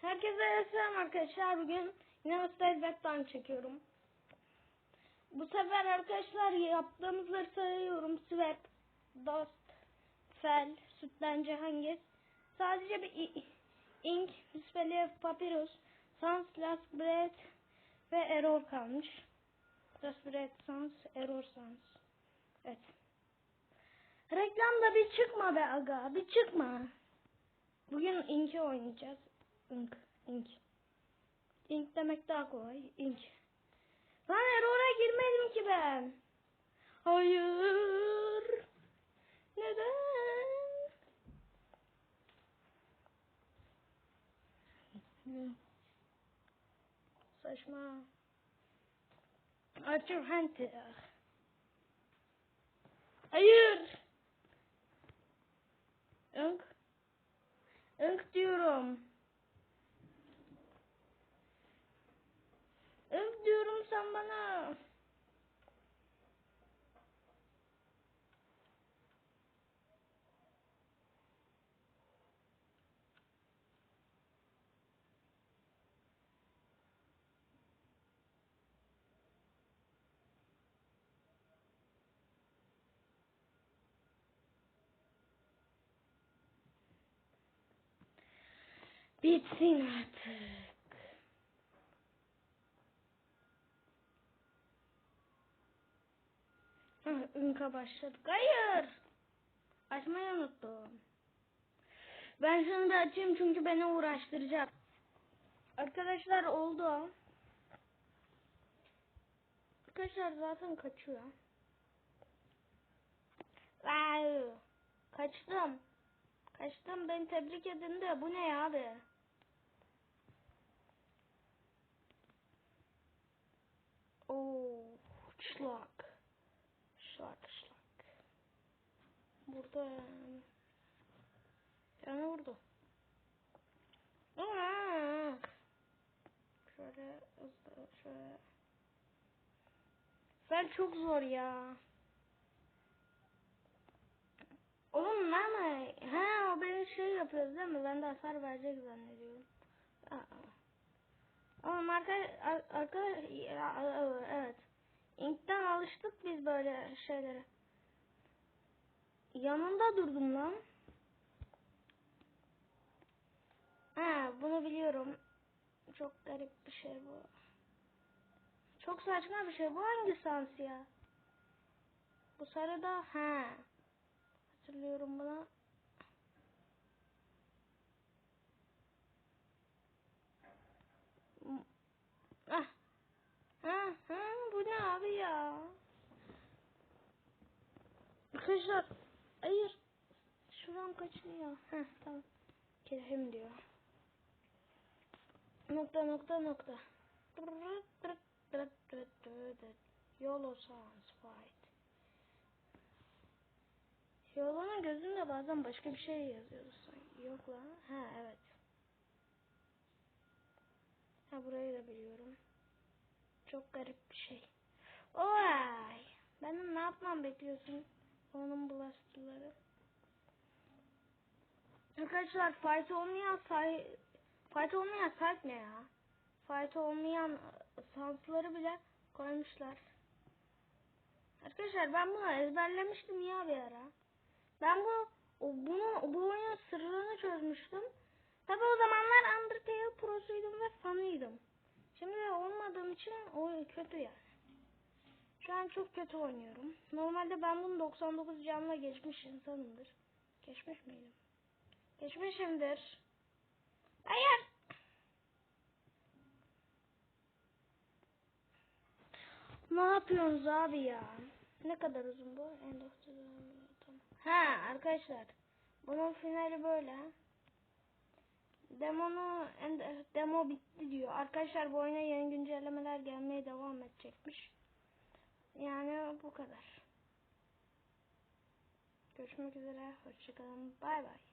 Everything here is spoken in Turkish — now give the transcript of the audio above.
Herkese selam arkadaşlar. Bugün yine Back'tan çekiyorum. Bu sefer arkadaşlar yaptığımızları sayıyorum. Swap, Dust, Fel, Sütten Cihangir. Sadece bir Ink, Dispellier, Papyrus, Sans, Last Breath ve Error kalmış. Last Breath, Sans, Error, Sans. Evet. Reklamda bir çıkma be aga. Bir çıkma. Bugün Ink'i oynayacağız. Ink, ink. Ink demek daha kolay. Ink. Lan Error'a girmedim ki ben. Hayır. Neden? Saçma. Archer Hunter. Hayır. Ink. Ink diyorum. Ink diyorum sen bana. Bitsin artık. Ünka başladık. Hayır. Açmayı unuttum. Ben şunu bir açayım çünkü beni uğraştıracak. Arkadaşlar oldu. Arkadaşlar zaten kaçıyor. Wow. Kaçtım. Kaçtım beni tebrik edin de bu ne abi? Oo, şlak. Şlak şlak. Burada yani. Yani vurdu. Aa! Şöyle şöyle. Fel çok zor ya. Oğlum ama ha o beni şey yapıyor değil mi? Ben de hasar verecek zannediyorum. Aa. Ama arka, ar- arka evet. İnkten alıştık biz böyle şeylere. Yanında durdum lan. Ha bunu biliyorum. Çok garip bir şey bu. Çok saçma bir şey. Bu hangi sans ya? Bu sarıda ha. Hatırlıyorum bunu. Ah. Ha, ha, bu ne abi ya? Arkadaşlar, hayır. Şuram kaçınıyor. Heh, tamam. Kesim diyor. Nokta nokta nokta. Yolo sounds fight. Yolonun gözünde bazen başka bir şey yazıyordu sanki. Yok lan. Ha evet. Ha burayı da biliyorum. Çok garip bir şey. Oy! Benim ne yapmam bekliyorsun? Onun blasterları. Arkadaşlar fight olmayan say fight olmayan fight ne ya? Fight olmayan sansları bile koymuşlar. Arkadaşlar ben bunu ezberlemiştim ya bir ara. Ben bu bunu bu oyunun sırrını çözmüştüm. Tabi o zamanlar Undertale prosuydum ve fanıydım. Şimdi olmadığım için o kötü yani. Şu an çok kötü oynuyorum. Normalde ben bunu 99 canla geçmiş insanımdır. Geçmiş miydim? Geçmişimdir. Hayır. Ne yapıyorsunuz abi ya? Ne kadar uzun bu? The tamam. Ha arkadaşlar. Bunun finali böyle. Demonu demo bitti diyor. Arkadaşlar bu oyuna yeni güncellemeler gelmeye devam edecekmiş. Yani bu kadar. Görüşmek üzere. Hoşçakalın. Bay bay.